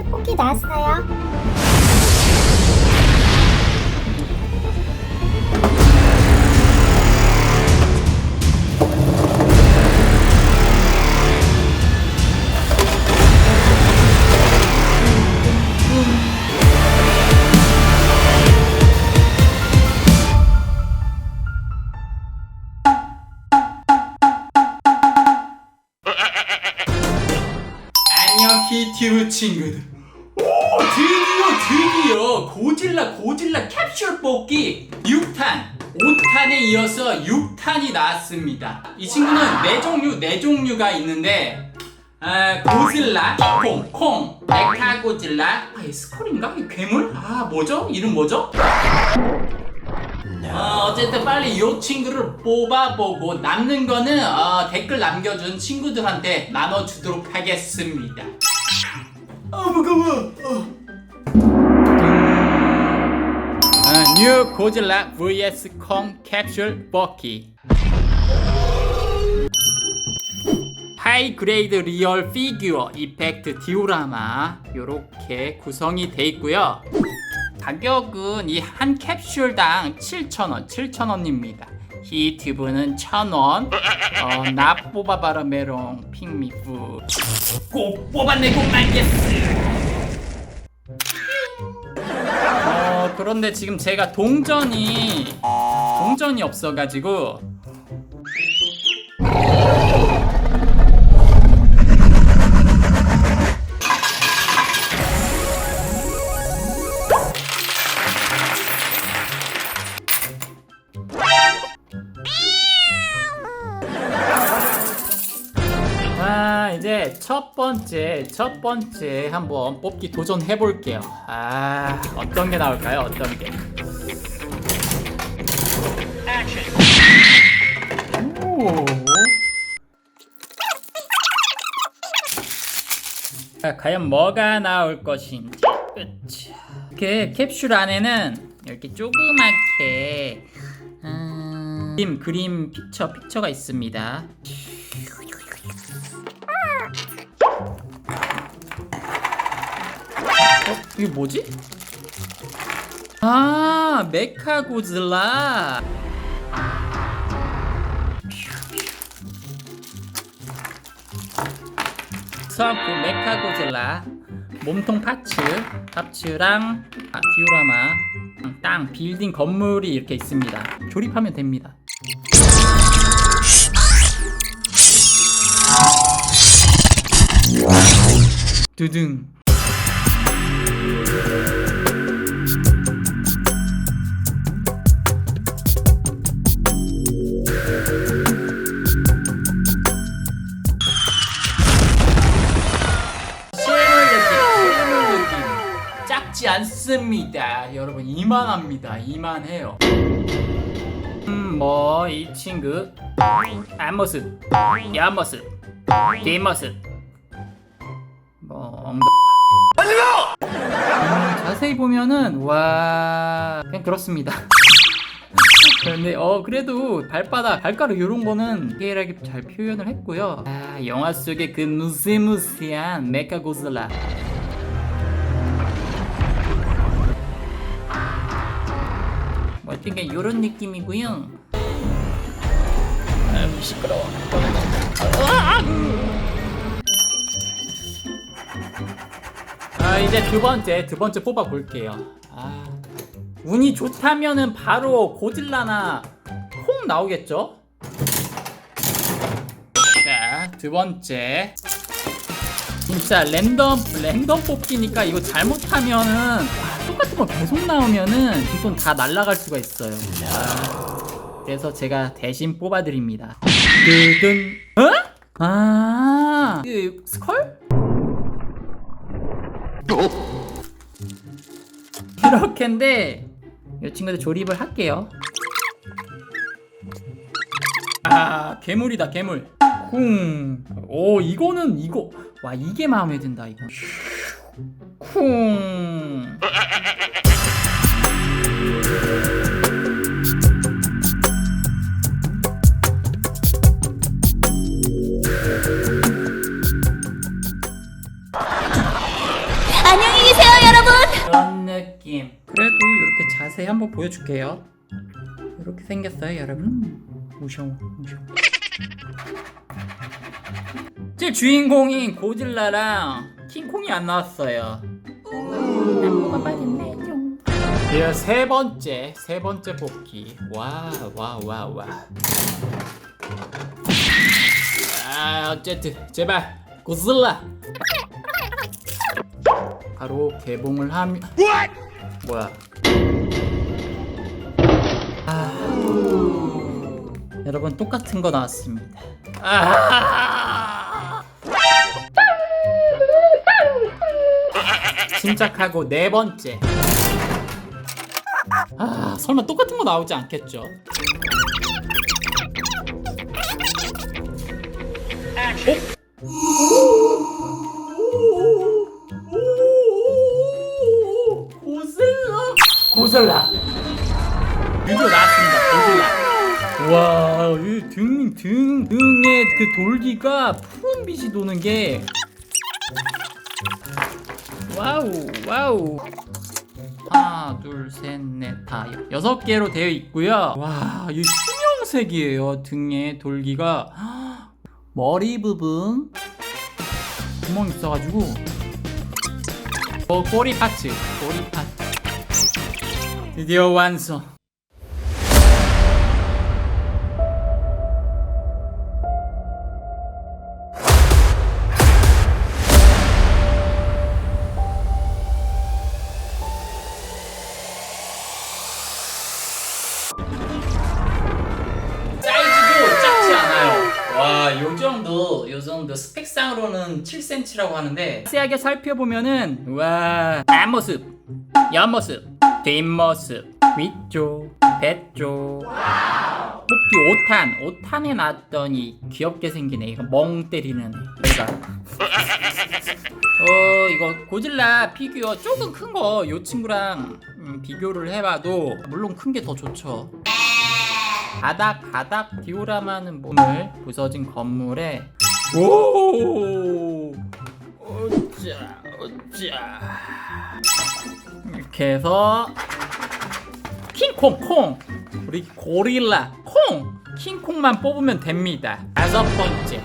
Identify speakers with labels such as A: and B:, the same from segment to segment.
A: 뽑기 나왔어요.
B: 뽑기 6탄 5탄에 이어서 6탄이 나왔습니다 이 친구는 네 종류 네 종류가 있는데 아, 고질라, 콩, 콩, 메카 고질라 아, 이 스컬인가? 이 괴물? 아 뭐죠? 이름 뭐죠? 어, 어쨌든 빨리 이 친구를 뽑아보고 남는 거는 어, 댓글 남겨준 친구들한테 나눠주도록 하겠습니다. 아 무거워. 어, 뉴 고질라 vs 콩 캡슐 버키. 하이 그레이드 리얼 피규어 이펙트 디오라마 이렇게 구성이 돼 있고요. 가격은 이 한 캡슐당 7,000원, 7,000원입니다. 히튜브는 1,000원. 어, 나 뽑아봐라 메롱 핑미프. 꼭꼭 말겠어. 어, 그런데 지금 제가 동전이 동전이 없어가지고 첫 번째 첫 번째 한번 뽑기 도전해 볼게요. 아 어떤 게 나올까요? 어떤 게? 오. 자, 과연 뭐가 나올 것인지. 으쌰. 이렇게 캡슐 안에는 이렇게 조그맣게 음, 그림 그림 픽처 픽처가 있습니다. 어? 이게 뭐지? 아, 메카 고질라. 그 메카 고질라 몸통 파츠, 파츠랑 아, 디오라마, 땅, 빌딩 건물이 이렇게 있습니다. 조립하면 됩니다. 두둥. 않습니다. 여러분 이만합니다. 이만해요. 음, 뭐 이 친구 앞모습, 옆모습, 뒷모습. 뭐 엉덩. 음, 자세히 보면은 와 그냥 그렇습니다. 근데 어 그래도 발바닥 발가락 이런 거는 디테일하게 잘 표현을 했고요. 아 영화 속의 그 무시무시한 메카 고슬라. 어떤 게 이런 느낌이고요. 아 시끄러워. 아 이제 두 번째 두 번째 뽑아 볼게요. 아 운이 좋다면은 바로 고질라나 콩 나오겠죠? 자, 두 번째. 진짜 랜덤 랜덤 뽑기니까 이거 잘못하면은 와, 똑같은 거 계속 나오면은 이건 다 날라갈 수가 있어요. 아, 그래서 제가 대신 뽑아드립니다. 뜨든 어? 아, 그 스컬? 이렇게인데 이 친구들 조립을 할게요. 아 괴물이다 괴물. 쿵. 오 이거는 이거 와 이게 마음에 든다 이거. 쿵. 안녕히 계세요, 여러분. 이런 느낌. 그래도 이렇게 자세히 한번 보여줄게요. 이렇게 생겼어요, 여러분. 무서워, 무서워. 제 주인공인 고질라랑 킹콩이 안 나왔어요. 이어 세 번째, 세 번째 뽑기. 와, 와, 와, 와. 아, 어쨌든 제발 고질라. 바로 개봉을 하면 뭐야? 아, 여러분 똑같은 거 나왔습니다. 아, 침착하고 네 번째. 아, 설마 똑같은 거 나오지 않겠죠? 고슬라 고슬라 드디어 나왔습니다 고슬라 와등 등 등에 그 돌기가 푸른 빛이 도는 게 와우 와우. 하나 둘셋넷 다 여섯 개로 되어 있고요. 와이 투명색이에요 등에 돌기가. 머리 부분. 구멍 있어가지고. 어, 꼬리 파츠, 꼬리 파츠. 드디어 완성. 와, 요 정도, 요 정도 스펙상으로는 7cm라고 하는데 자세하게 살펴보면은 와, 앞모습, 옆모습, 뒷모습, 위쪽, 배쪽. 뽑기 5탄, 5탄에 놨더니 귀엽게 생긴 애. 이거 멍 때리는 애. 얘가. 어, 이거 고질라 피규어 조금 큰 거 요 친구랑 음, 비교를 해봐도 물론 큰 게 더 좋죠. 바닥 바닥 디오라마는 몸을 부서진 건물에 오! 어짜 어짜 이렇게 해서 킹콩 콩. 우리 고릴라 콩. 킹콩만 뽑으면 됩니다. 다섯 번째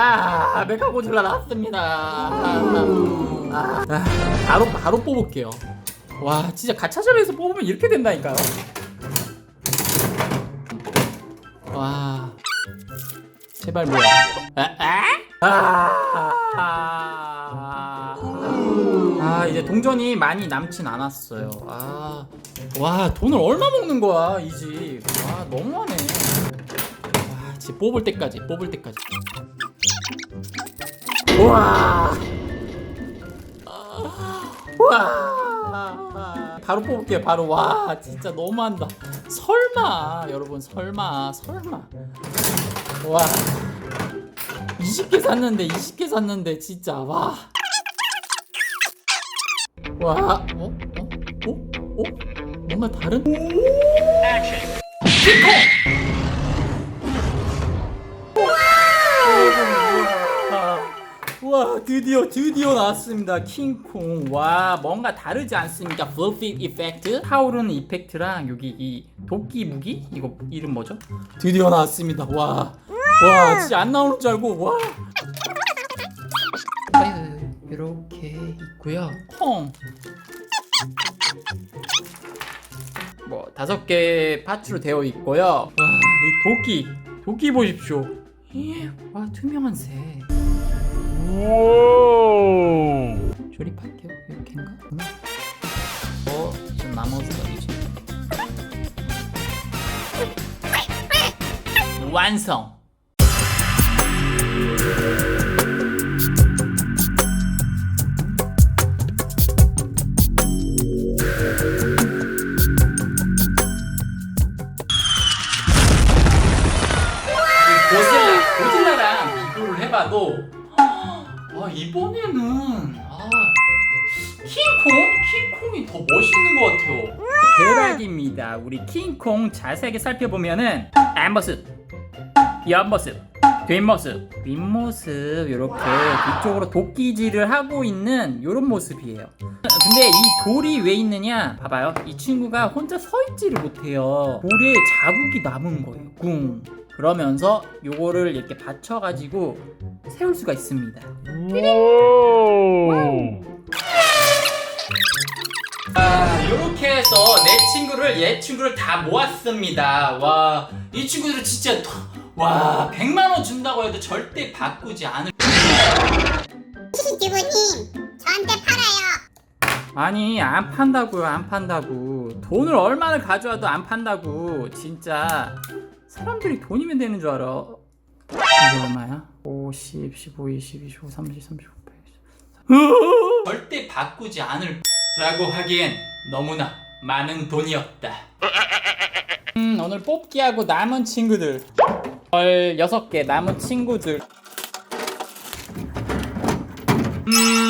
B: 아, 메카 고질라 나왔습니다. 아, 아, 바로 바로 뽑을게요. 와, 진짜 가차점에서 뽑으면 이렇게 된다니까요. 와, 제발 뭐야? 아, 아? 아, 아, 아, 이제 동전이 많이 남진 않았어요. 아, 와, 돈을 얼마 먹는 거야, 이 집. 와, 너무하네. 뽑을 때까지, 뽑을 때까지. 우와. 와. 바로 뽑을게요. 바로 와 진짜 너무한다. 설마 여러분 설마 설마 와 20개 샀는데 20개 샀는데 진짜 와. 와 어? 어? 어? 어? 뭔가 다른? 와 드디어 드디어 나왔습니다. 킹콩. 와 뭔가 다르지 않습니까? 플핏 이펙트 타오르는 이펙트랑 여기 이 도끼 무기? 이거 이름 뭐죠? 드디어 나왔습니다. 와와 진짜 안 나오는 줄 알고 와. 이렇게 있고요. 콩. 뭐 다섯 개 파츠로 되어 있고요. 와이 도끼 도끼 보십시오. 와 투명한 색 조립할게요. 이렇게인가? 어, 좀 나머지가 이제 완성. 이 고질라, 고질라랑 비교를 해봐도 아 이번에는 아 킹콩? 킹콩이 더 멋있는 것 같아요. 대박입니다. 우리 킹콩 자세하게 살펴보면은 앞모습, 옆모습, 뒷모습, 윗모습 이렇게 뒤쪽으로 도끼질을 하고 있는 이런 모습이에요. 근데 이 돌이 왜 있느냐? 봐봐요. 이 친구가 혼자 서 있지를 못해요. 돌에 자국이 남은 거예요. 꿍. 그러면서 요거를 이렇게 받쳐가지고 세울 수가 있습니다. 아, 이렇게 해서 내 친구를 얘 친구를 다 모았습니다. 와, 이 친구들은 진짜 더- 와, 100만 원 준다고 해도 절대 바꾸지 않을.
A: 유부님 저한테 팔아요
B: 아니, 안 판다고요, 안 판다고. 돈을 얼마나 가져와도 안 판다고. 진짜 사람들이 돈이면 되는 줄 알아. 이게 얼마야? 5, 10, 15, 20, 25, 30, 35, 80. 절대 바꾸지 않을 라고 하기엔 너무나 많은 돈이었다. 음, 오늘 뽑기하고 남은 친구들. 16개 남은 친구들. 음,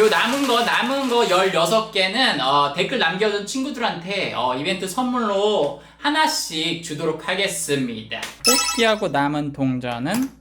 B: 요 남은 거, 남은 거 16개는 어, 댓글 남겨준 친구들한테 어, 이벤트 선물로 하나씩 주도록 하겠습니다. 뽑기하고 남은 동전은